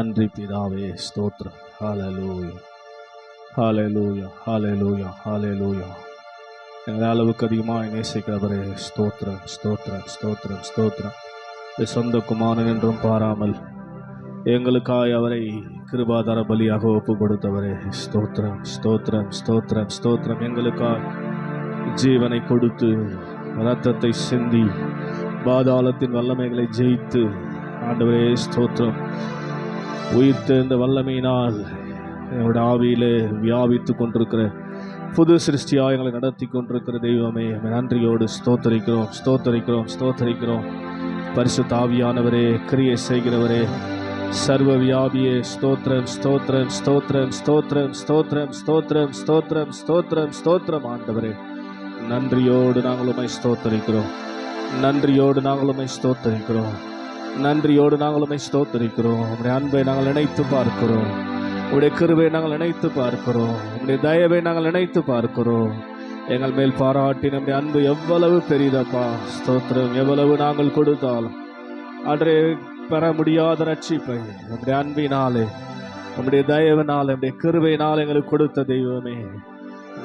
நன்றி பிதாவே ஸ்தோத்திரம். ஹாலலூயா ஹாலலூயா ஹாலலூயா ஹாலலூயா எங்கள் அளவுக்கு அதிகமாக நேசிக்கிறவரே ஸ்தோத்ரம் ஸ்தோத்ரம் ஸ்தோத்ரம் ஸ்தோத்ரம் இந்த சொந்த குமாரன் என்றும் பாராமல் எங்களுக்காய் அவரை கிருபாதார பலியாக ஒப்பு கொடுத்தவரே ஸ்தோத்திரம் ஸ்தோத்ரம் ஸ்தோத்ரம் ஸ்தோத்திரம். எங்களுக்காய் ஜீவனை கொடுத்து ரத்தத்தை சிந்தி பாதாளத்தின் வல்லமைகளை ஜெயித்து ஆண்டவரே ஸ்தோத்திரம். உயிர்த்த இந்த வல்லமையினால் என்னோட ஆவியிலே வியாபித்து கொண்டிருக்கிற புது சிருஷ்டியாக எங்களை நடத்தி கொண்டிருக்கிற தெய்வமே நன்றியோடு ஸ்தோத்தரிக்கிறோம் ஸ்தோத்தரிக்கிறோம் ஸ்தோத்தரிக்கிறோம். பரிசு தாவியானவரே கிரியை செய்கிறவரே சர்வ வியாபியே ஸ்தோத்திரம் ஸ்தோத்திரம் ஸ்தோத்திரம் ஸ்தோத்திரம் ஸ்தோத்திரம் ஸ்தோத்திரம் ஸ்தோத்திரம் ஸ்தோத்திரம் ஸ்தோத்திரம் ஆண்டவரே. நன்றியோடு நாங்கள் ஸ்தோத்தரிக்கிறோம். நன்றியோடு நாங்கள் ஸ்தோத்தரிக்கிறோம். நன்றியோடு நாங்கள் ஸ்தோத்தரிக்கிறோம். உடைய அன்பை நாங்கள் நினைத்து பார்க்கிறோம். உம்முடைய கிருவை நாங்கள் நினைத்து பார்க்கிறோம். உம்முடைய தயவை நாங்கள் நினைத்து பார்க்கிறோம். எங்கள் மேல் பாராட்டி நம்முடைய அன்பு எவ்வளவு பெரிதப்பா ஸ்தோத்திரம் எவ்வளவு நாங்கள் கொடுத்தாலும். அன்றே பெற முடியாத ரட்சிப்பை நம்முடைய அன்பினாலே நம்முடைய தயவினால் நம்முடைய கிருவையினால் எங்களுக்கு கொடுத்த தெய்வமே.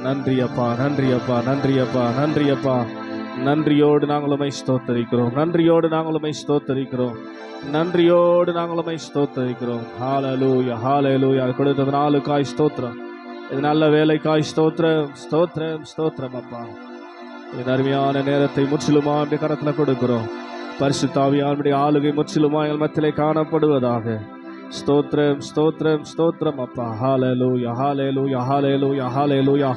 நன்றி அப்பா நன்றி அப்பா நன்றி அப்பா நன்றி அப்பா நன்றியோடு நாங்கள் உமை ஸ்தோத்தரிக்கிறோம். நன்றியோடு நாங்கள் உமை ஸ்தோத்தரிக்கிறோம். நன்றியோடு நாங்கள் உமை ஸ்தோத்தரிக்கிறோம். ஹாலலூயா ஹாலலூயா கொடுத்தது நாலு காய் ஸ்தோத்திரம். இது நல்ல வேலை காய் ஸ்தோத்திரம். ஸ்தோத்திரம் ஸ்தோத்திரம் அப்பா. இந்த அருமையான நேரத்தை முற்றிலுமா அப்படி கரத்தில் கொடுக்கிறோம். பரிசுத்தாவியானுடைய ஆளுகை முற்றிலுமா எங்கள் மத்தியிலே காணப்படுவதாக. ஸ்தோத்திரம் ஸ்தோத்திரம் ஸ்தோத்திரம் அப்பா. ஹாலேலூயா ஹாலேலூயா ஹாலேலூயா ஹாலேலூயா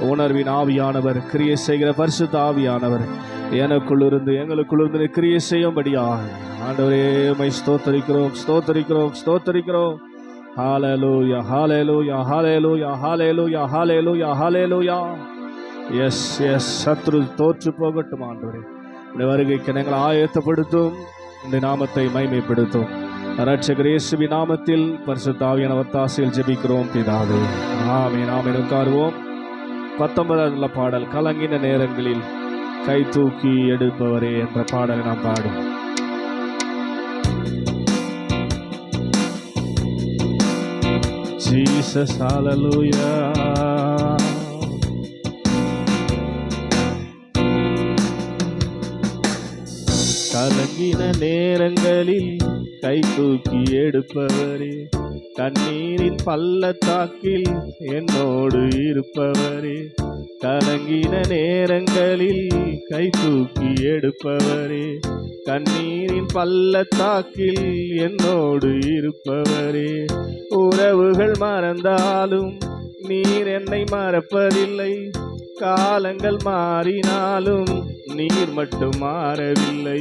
உணர்வின் ஆவியானவர் கிரியை செய்கிற பரிசுத்த ஆவியானவர். எனக்குள்ளிருந்து எங்களுக்குள்ளிருந்து கிரியை செய்யும்படியா ஆண்டவரே மை ஸ்தோத்தரிக்கிறோம் ஸ்தோத்தரிக்கிறோம் ஸ்தோத்தரிக்கிறோம். Hallelujah hallelujah hallelujah hallelujah hallelujah hallelujah yes yes சத்ரு தோற்று போகட்டும் ஆண்டவரே. இந்த வருகைக்கு எங்களை ஆயத்தப்படுத்தும். இந்த நாமத்தை மைமைப்படுத்தும் ரட்சகர் இயேசுவி நாமத்தில் பரிசுத்தாவியான ஒத்தாசையில் ஜெபிக்கிறோம் பிதாவே. ஆமே நாமே உட்காருவோம். பத்தொன்பதாவது பாடல் கலங்கின நேரங்களில் கை தூக்கி எடுப்பவரே என்ற பாடலை நாம் பாடும் Jesus, hallelujah. கலங்கின நேரங்களில் கை தூக்கி எடுப்பவரே தண்ணீரின் பள்ளத்தாக்கில் என்னோடு இருப்பவரே. கலங்கின நேரங்களில் கை தூக்கி எடுப்பவரே கண்ணீரின் பள்ளத்தாக்கில் என்னோடு இருப்பவரே. உறவுகள் மறந்தாலும் நீர் என்னை மறப்பதில்லை காலங்கள் மாறினாலும் நீர் மட்டும் மாறவில்லை.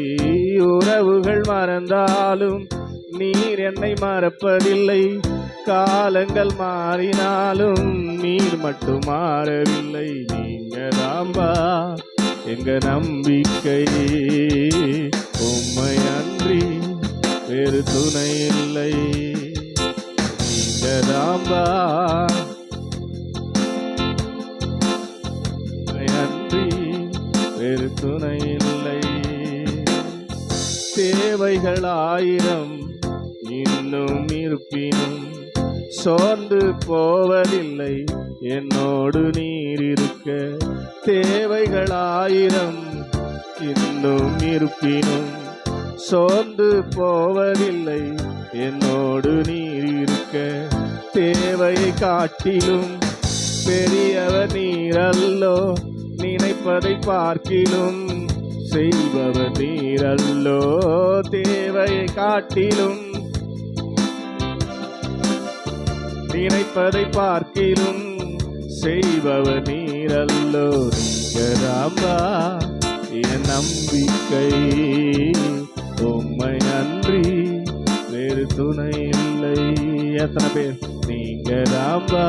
உறவுகள் மறந்தாலும் நீர் என்னை மறப்பதில்லை. காலங்கள் மாறினாலும் நீர் மட்டும் மாறவில்லை. நீங்க தாம்பா எங்க நம்பிக்கை உம்மை அன்றி வேறு துணை இல்லை. நீங்க தாம்பா தேவைகள் ஆயிரம் இன்னும் இருப்பினும் சோர்ந்து போவதில்லை. என்னோடு நீர் இருக்க தேவைகள் ஆயிரம் இன்னும் இருப்பினும் சோர்ந்து போவதில்லை. என்னோடு நீர் இருக்க தேவையை காட்டிலும் பெரியவர் நீரல்லோ நினைப்பதை பார்க்கிலும் செய்பவர் நீரல்லோ தேவையை காட்டிலும் நினைப்பதை பார்க்கிலும் செய்பவர் நீரல்லோ நீங்கராம்பா என் நம்பிக்கை. உம்மை நன்றி வேறு துணை இல்லை. எத்தனை பேர் நீங்கராம்பா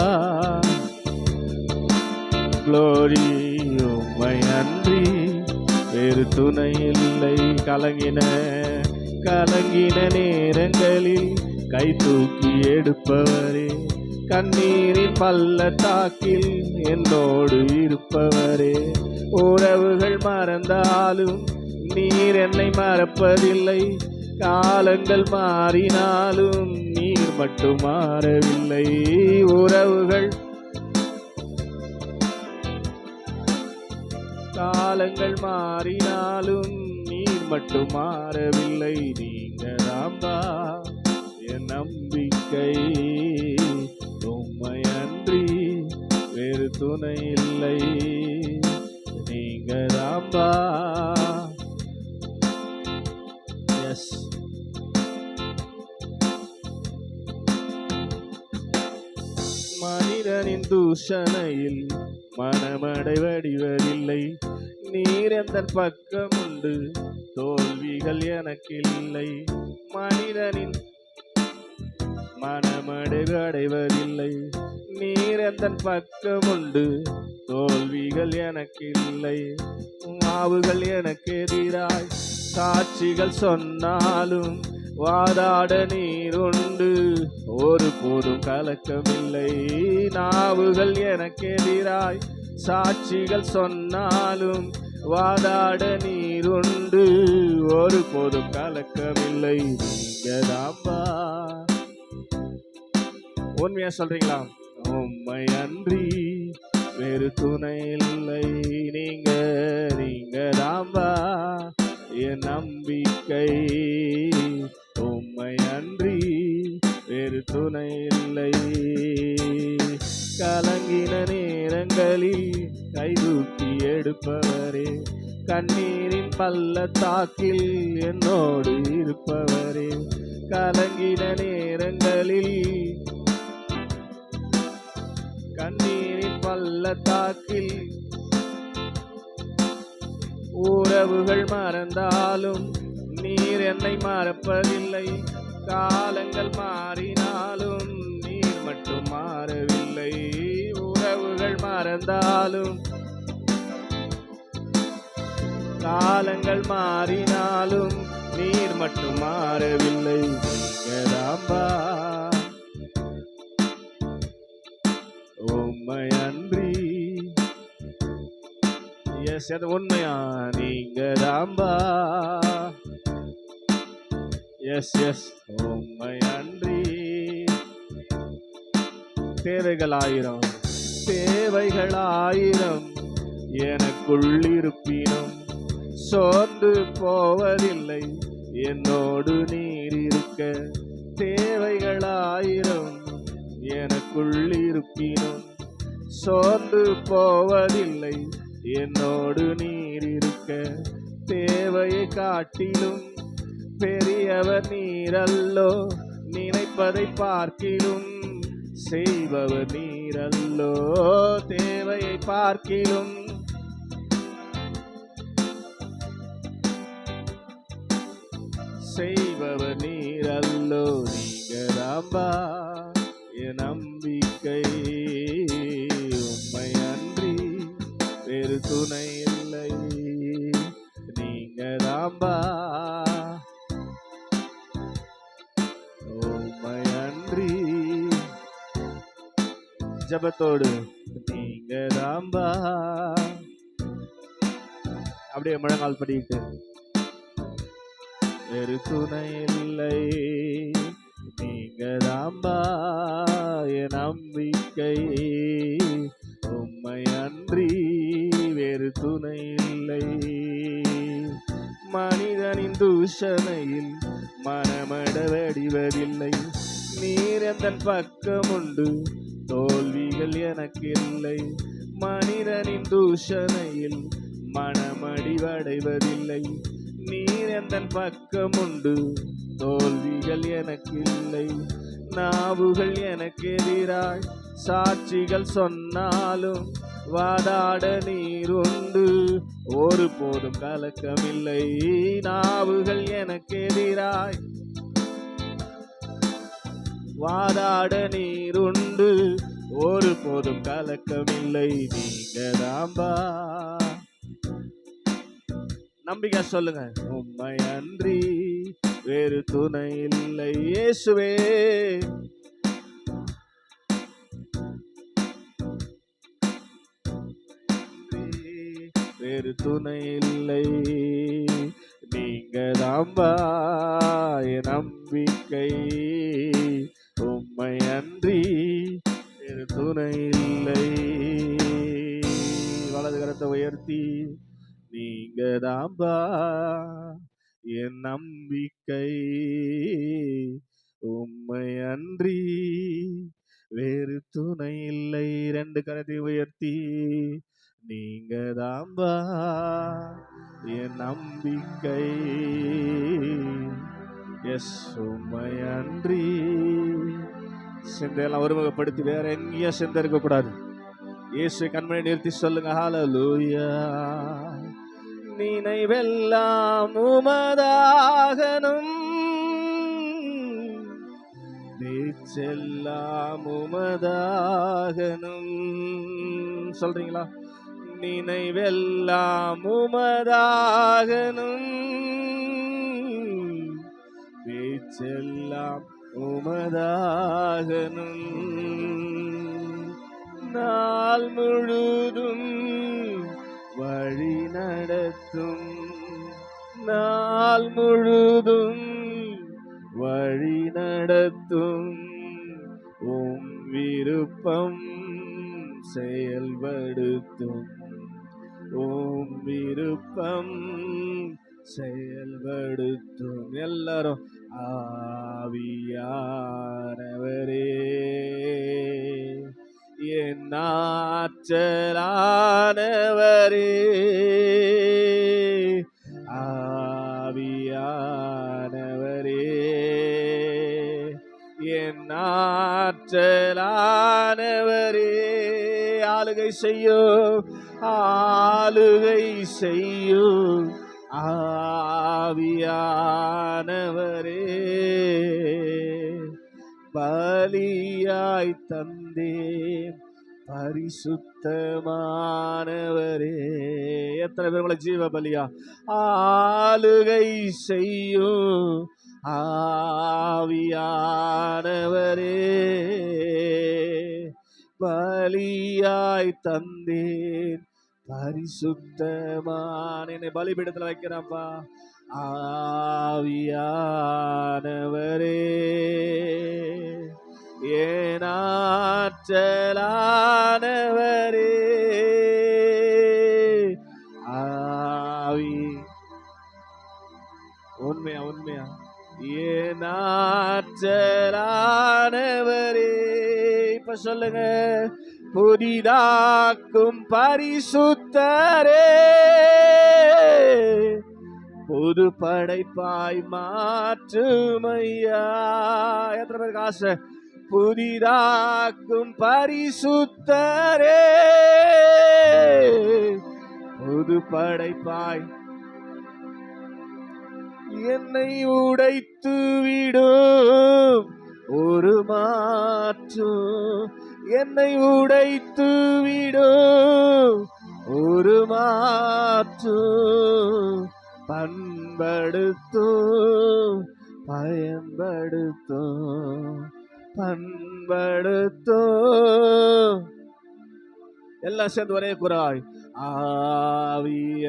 க்ளோரி உம்மை நன்றி. வேறு துணை இல்லை கலங்கின கலங்கின நேரங்களில் கை தூக்கி எடுப்பவரே. கண்ணீரின் பள்ளத்தாக்கில் என்னோடு இருப்பவரே. உறவுகள் மறந்தாலும் நீர் என்னை மறப்பதில்லை. காலங்கள் மாறினாலும் நீர் மட்டும் மாறவில்லை. உறவுகள் காலங்கள் மாறினாலும் நீர் மட்டும் மாறவில்லை. நீங்க ராம்பா என் நம்பிக்கை. உம்மை அன்றி வேறு துணை இல்லை. நீங்க ராம்பா மனிதனின் தூஷணையில் மனமடைவடிவதில்லை. நீர் எந்த பக்கம் உண்டு தோல்விகள் எனக்கில்லை. மனிதனின் மனமடைவடைவதில்லை. நீர் எந்த பக்கம் உண்டு தோல்விகள் எனக்கில்லை. மாவுகள் எனக்கு எதிராய் சாட்சிகள் சொன்னாலும் வாதாட நீருண்டு. ஒரு போதும் கலக்கமில்லை. நாவுகள் எனக்கெதிராய் சாட்சிகள் சொன்னாலும் வாதாட நீருண்டு. ஒரு போதும் கலக்கமில்லை. நீங்கதாப்பா உண்மையா சொல்றீங்களா? உண்மை அன்றி வேறு துணை இல்லை. நீங்க நீங்க தாம்பா என் நம்பிக்கை உம்மை அன்றி வேறு துணை இல்லை. கலங்கின நேரங்களில் கைதூக்கி எடுப்பவரே கண்ணீரின் பள்ளத்தாக்கில் என்னோடு இருப்பவரே கலங்கின நேரங்களில் கண்ணீரின் பள்ளத்தாக்கில் உறவுகள் மறந்தாலும் நீர் என்னை மறப்பதில்லை. காலங்கள் மாறினாலும் நீர் மட்டும் மாறவில்லை. உறவுகள் மறந்தாலும் காலங்கள் மாறினாலும் நீர் மட்டும் மாறவில்லை. நீங்கதாம்பா உம்மை அன்றி எஸ் அது உண்மையா? நீங்க தாம்பா எஸ் எஸ் உண்மை நன்றி. தேவைகள் ஆயிரம் தேவைகள் ஆயிரம் எனக்குள்ளிருப்பினும் சோர்ந்து போவதில்லை. என்னோடு நீர் இருக்க தேவைகள் ஆயிரம் எனக்குள் சோர்ந்து போவதில்லை. என்னோடு நீர் இருக்க தேவையை காட்டிலும் பெரியவர் நீரல்லோ நினைப்பதை பார்க்கிலும் செய்பவர் நீரல்லோ தேவையை பார்க்கிலும். செய்பவர் நீரல்லோ நீங்கதாம்பா என் நம்பிக்கை. உம்மை அன்றி வேறு துணை ஜபத்தோடு. நீங்க தாம்பா அப்படியே முழங்கால் படிக்கிட்டு வேறு துணை இல்லை. நீங்க தாம்பா என் நம்பிக்கை. உம்மை அன்றி வேறு துணை இல்லை. மனிதனின் தூஷணையில் மனமட வடிவதில்லை நீர் எந்த பக்கம் உண்டு தோல்விகள் எனக்கு இல்லை மனிதனின் தூஷணையில் மனமடிவடைவதில்லை. நீர் எந்த பக்கம் உண்டு தோல்விகள் எனக்கு இல்லை நாவுகள் எனக்கு எதிராய் சாட்சிகள் சொன்னாலும் வாதாட நீர் உண்டு ஒரு போதும் கலக்கமில்லை. நாவுகள் எனக்கு எதிராய் வாதாட நீர் உண்டு ஒரு போதும் கலக்கமில்லை. நீங்க தாம்பா நம்பிக்கை சொல்லுங்க. உண்மை அன்றி வேறு துணை இல்லை. இயேசுவே. வேறு துணை இல்லை. நீங்க தாம்பா என் நம்பிக்கை. இல்லை ரெண்டு கரத்தை உயர்த்தி. நீங்க தாம்பா என் நம்பிக்கை. எஸ் சுமையன்றி அன்றி. சிந்தையெல்லாம் ஒருமுகப்படுத்தி வேற எங்கேயும் சிந்தை இருக்கக்கூடாது இயேசு கண்மணி நிறுத்தி சொல்லுங்க ஹாலலூயா நினைவெல்லாம் உமதாகனும் பேச்செல்லாம் உமதாகனும். சொல்றீங்களா? நினைவெல்லாம் உமதாகனும். பேச்செல்லாம் உமதாகனும். நாள் முழுதும் வழி நடத்தும். நாள் முழுதும் வழி நடத்தும். உம் விருப்பம் செயல்படுத்தும். உம் விருப்பம் செயல்படுத்தும். எல்லாரும் ஆவியானவரே. என் ஆற்றலானவரே. ஆவியானவரே. ஆற்றலானவரே ஆளுகை செய்யும் ஆளுகை செய்யும் ஆவியானவரே. பலியாய் தந்தேன் பரிசுத்தமானவரே. எத்தனை பேர் உங்களை ஜீவ பலியா? ஆளுகை செய்யும் ஆவியானவரே பலியாய் தந்தேன். பரிசுத்தமான என்னை பலிபீடத்தில் வைக்கிறப்பா. ஆவியானவரே ஏனாற்றலானவரே ஆவி. உண்மையா உண்மையா? ஏனாற்றலானவரே இப்ப சொல்லுங்க. புதிதாக்கும் பரிசுத்தரே. புது படைப்பாய் மாற்றுமையா. எத்தனை பேருக்கு ஆசை? புதிதாக்கும் பரிசுத்தரே. புது படைப்பாய் என்னை உடைத்து விடும். ஒரு மாற்று என்னை உடைத்து விடும். ஒரு மாற்று பண்படுத்தும் பயன்படுத்தும் பண்படுத்தும். எல்லாம் சேர்ந்து ஒரே குராய் ஆவியானவரே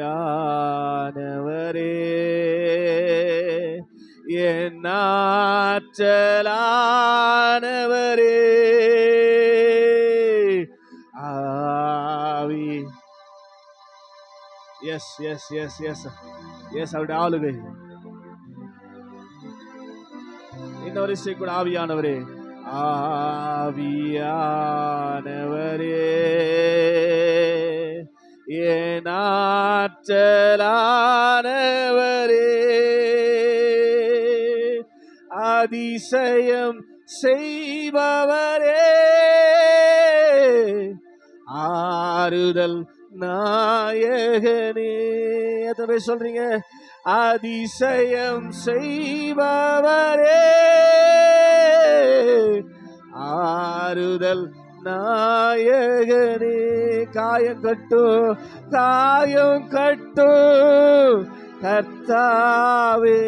என் ஆற்றலானவரே ஆவி yes yes yes yes yes அவருடைய ஆளுகை. இன்னொரு இசை கூட ஆவியானவரே ஆவியானவரே ஏனாற்றலானவரே அதிசயம் செய்பவரே ஆறுதல் நாயகனே. எத்தனை பேர் சொல்றீங்க? அதிசயம் செய்பவரே. ஆறுதல் நாயகனே. காயம் கட்டும் காயம் கட்டும் கர்த்தாவே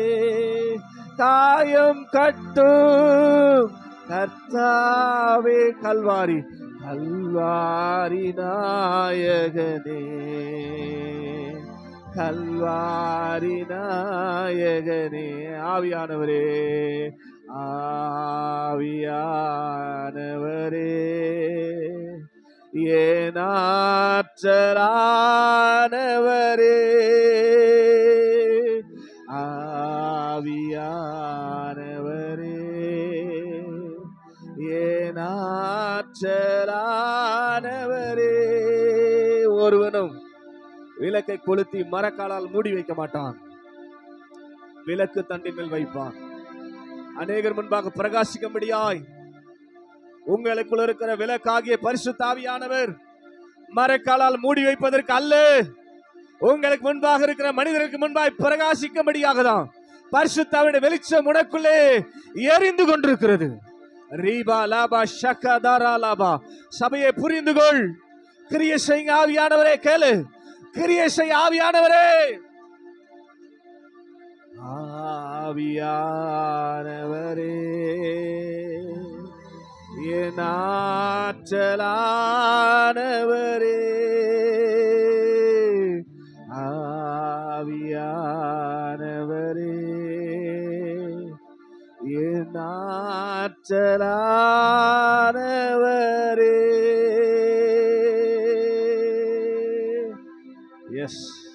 காயம் கட்டும் கர்த்தாவே கல்வாரி கல்வாரி நாயகனே. கல்வாரி நாயகனே ஆவியானவரே ஆவியானவரே. ஏனாற்றலானவரே ஆவியானவரே. ஏனாற்றலானவரே ஒருவனும் விளக்கை கொளுத்தி மரக்காலால் மூடி வைக்க மாட்டான். விளக்கு தண்டின் மேல் வைப்பான். அநேகர் முன்பாக பிரகாசிக்கும்படியாய் உங்களுக்குள் இருக்கிற விளக்காகிய பரிசுத்தாவியானவர் மரக்காலால் மூடி வைப்பதற்கு அல்ல. உங்களுக்கு முன்பாக இருக்கிற மனிதருக்கு முன்பாய் பிரகாசிக்கும்படியாக தான் பரிசுத்தாவினுடைய வெளிச்சம் உனக்குள்ளே எரிந்து கொண்டிருக்கிறது. ரீபா லாபா ஷக்கா தாரா லாபா. சபையை புரிந்து கொள். கிரிய செய்ய ஆவியானவரே கேளு. கிரிய ஆவியானவரே. ஆவியானவரே என் ஆற்றலானவரே. ஆவியானவரே என் ஆற்றலானவரே. எஸ்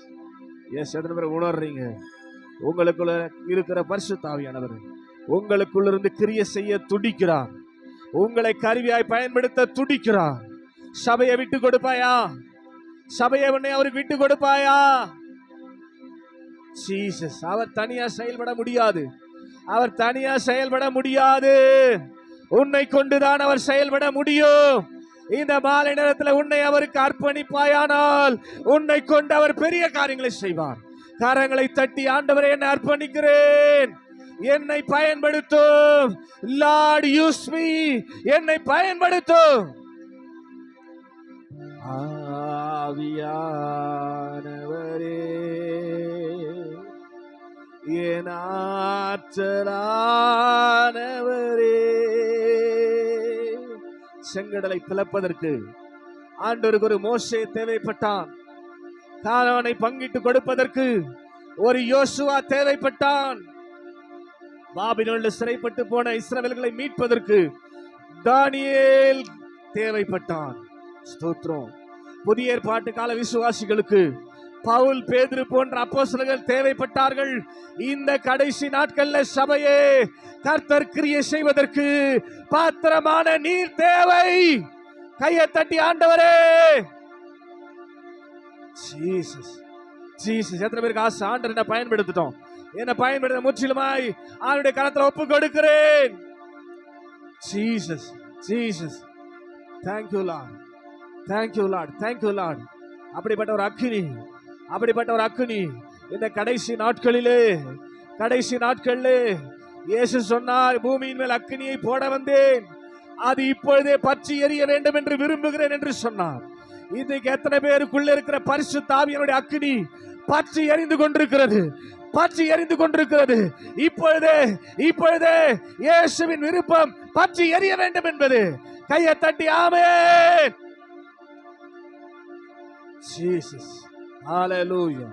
எஸ் எத்தனை பேர் உணர்றீங்க? உங்களுக்குள்ள இருக்கிற பரிசுத்தாவியானவர் உங்களுக்குள்ள இருந்து கிரிய செய்ய துடிக்கிறார். உங்களை கருவியாய் பயன்படுத்த துடிக்கிறார். சபையை விட்டு கொடுப்பாயா? சபையை உன்னை அவருக்கு விட்டு கொடுப்பாயா? ஜீசஸ் அவர் தனியா செயல்பட முடியாது. அவர் தனியா செயல்பட முடியாது. உன்னை கொண்டுதான் அவர் செயல்பட முடியும். இந்த மாலை நேரத்தில் உன்னை அவருக்கு அர்ப்பணிப்பாயானால் உன்னை கொண்டு அவர் பெரிய காரியங்களை செய்வார். கரங்களை தட்டி ஆண்டவரை என்னை அர்ப்பணிக்கிறேன். என்னை பயன்படுத்தும். லார்ட் யூஸ் மீ என்னை பயன்படுத்தும். ஆவியானவரே என் ஆற்றலானவரே செங்கடலை பிளப்பதற்கு ஆண்டோருக்கு ஒரு மோசே தேவைப்பட்டான். காணவனை பங்கிட்டு கொடுப்பதற்கு ஒரு யோசுவா தேவைப்பட்டான். பாபிலோன்ல சிறைப்பட்டு போன இஸ்ரவேல்களை மீட்பதற்கு தானியேல் தேவைப்பட்டான். ஸ்தோத்ரம் புதிய ஏற்பாட்டு கால விசுவாசிகளுக்கு பவுல் பேதுரு போன்ற அப்போஸ்தலர்கள் தேவைப்பட்டார்கள். இந்த கடைசி நாட்கள்ல சபையே கர்த்தர் கிரியை செய்வதற்கு பாத்திரமான நீர் தேவை. கையை தட்டி ஆண்டவரே! ஜீசஸ் ஜீசஸ் எத்தனை பேருக்கு ஆசை? ஆண்டர் என்ன பயன்படுத்திட்டோம். என்ன பயன்படுத்த முற்றிலுமாய் அவனுடைய கரத்தில் ஒப்பு கொடுக்கிறேன். Jesus Jesus thank you Lord thank you Lord thank you Lord அப்படிப்பட்ட ஒரு அக்னி அப்படிப்பட்ட ஒரு அக்னி இந்த கடைசி நாட்களிலே கடைசி நாட்களிலே இயேசு சொன்னார் பூமியின் மேல் அக்னியை போட வந்தேன். அது இப்பொழுதே பற்றி எரிய வேண்டும் என்று விரும்புகிறேன் என்று சொன்னார். இன்றைக்கு எத்தனை பேருக்குள்ள இருக்கிற பரிசு தாவியனுடைய அக்னி பற்றி எரிந்து கொண்டிருக்கிறது பற்றி எரிந்து கொண்டிருக்கிறது. இப்பொழுதே இப்பொழுதே இயேசுவின் விருப்பம் பற்றி எரிய வேண்டும் என்பது. கையை தட்டி ஆமே ஜீசஸ். ஹாலேலூயா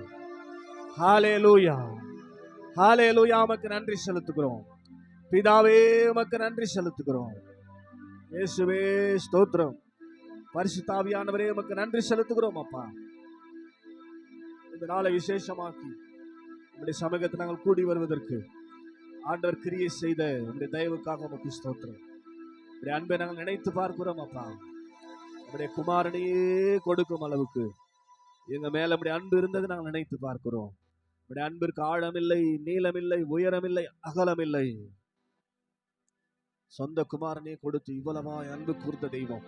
ஹாலேலூயா ஹாலேலூயா உமக்கு நன்றி செலுத்துகிறோம். பிதாவே உமக்கு நன்றி செலுத்துகிறோம். இயேசுவே ஸ்தோத்திரம். பரிசுத்தாவியானவரே உமக்கு நன்றி செலுத்துகிறோம் அப்பா. இந்த நாளை விசேஷமாக்கி உங்களுடைய சமூகத்தில் நாங்கள் கூடி வருவதற்கு ஆண்டவர் கிரியை செய்த உங்களுடைய தயவுக்காக உமக்கு ஸ்தோத்திரம். உங்களுடைய அன்பை நாங்கள் நினைத்து பார்க்கிறோம் அப்பா. உங்களுடைய குமாரனையே கொடுக்கும் அளவுக்கு எங்க மேல உடைய அன்பு இருந்தது நாங்கள் நினைத்து பார்க்கிறோம். இப்படி அன்பிற்கு ஆழமில்லை நீளமில்லை உயரமில்லை அகலமில்லை. சொந்த குமாரனே கொடுத்து இவ்வளவாய் அன்பு கூர்ந்த தெய்வம்.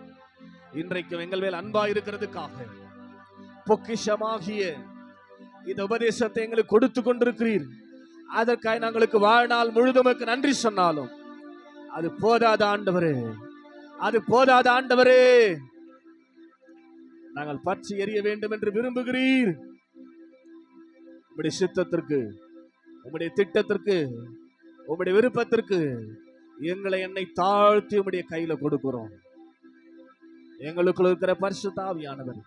இன்றைக்கும் எங்கள் மேல் அன்பா இருக்கிறதுக்காக பொக்கிஷமாகிய இந்த உபதேசத்தை எங்களுக்கு கொடுத்து கொண்டிருக்கிறீர். அதற்காக நாங்களுக்கு வாழ்நாள் முழுதுமக்கு நன்றி சொன்னாலும் அது போதாத ஆண்டவரே அது போதாத ஆண்டவரே. நாங்கள் பற்றி எறிய வேண்டும் என்று விரும்புகிறீர். உம்முடைய சித்தத்திற்கு உம்முடைய திட்டத்திற்கு உம்முடைய விருப்பத்திற்கு எங்களை என்னை தாழ்த்தி உம்முடைய கையில கொடுக்கிறோம். எங்களுக்குள் இருக்கிற பரிசுத்தாவியானவர்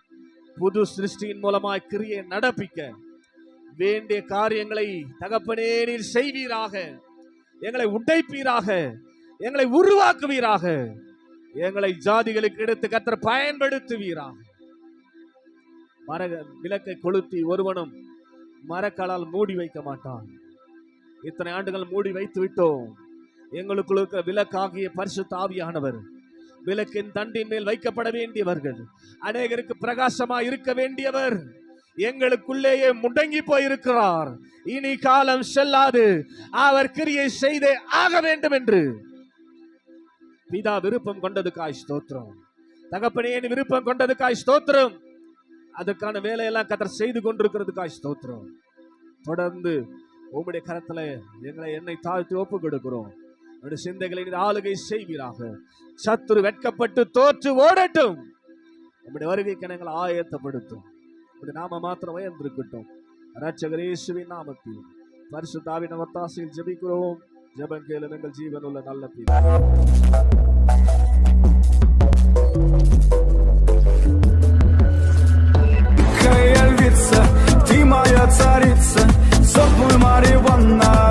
புது சிருஷ்டியின் மூலமாய் கிரியை நடப்பிக்க வேண்டிய காரியங்களை தகப்பனே நீர் செய்வீராக எங்களை உடைப்பீராக எங்களை உருவாக்குவீராக எங்களை ஜாதிகளுக்கு எடுத்து கத்தர் பயன்படுத்துவீராக. மர விளக்கை கொளுத்தி ஒருவனும் மரக்காலால் மூடி வைக்க மாட்டான். இத்தனை ஆண்டுகள் மூடி வைத்து விட்டோம். எங்களுக்குள் இருக்கிற விளக்காகிய பரிசு தாவியானவர் விளக்கின் தண்டின் மேல் வைக்கப்பட வேண்டியவர்கள் அநேகருக்கு பிரகாசமா இருக்க வேண்டியவர் எங்களுக்குள்ளேயே முடங்கி போயிருக்கிறார். இனி காலம் செல்லாது. அவர் கிரியை செய்தே ஆக வேண்டும் என்று. பிதா விருப்பம் கொண்டதுக்காய் ஸ்தோத்திரம். தகப்பனே நீ விருப்பம் கொண்டதுக்காய் ஸ்தோத்திரம். அதுக்கான வேலையெல்லாம் கத்தர் செய்து கொண்டிருக்கிறதுக்காக ஸ்தோத்திரம். தொடர்ந்து உங்களுடைய கரத்துல எங்களை என்னை தாழ்த்தி ஒப்பு கொடுக்கிறோம். என்னுடைய சிந்தைகளை ஆளுகை செய்வீராக. சத்துரு வெட்கப்பட்டு தோற்று ஓடட்டும். நம்முடைய வருகைக்கு எங்களை ஆயத்தப்படுத்தும். உம்முடைய நாம மாத்திரம் உயர்ந்திருக்கட்டும். ரட்சகர் இயேசுவின் நாமத்தில் பரிசுத்தாவின் ஒத்தாசையில் ஜெபிக்கிறோம். ஜெபம் கேளும் எங்கள் ஜீவனுள்ள நல்ல பிதா. моя царица, сок мой марихуана.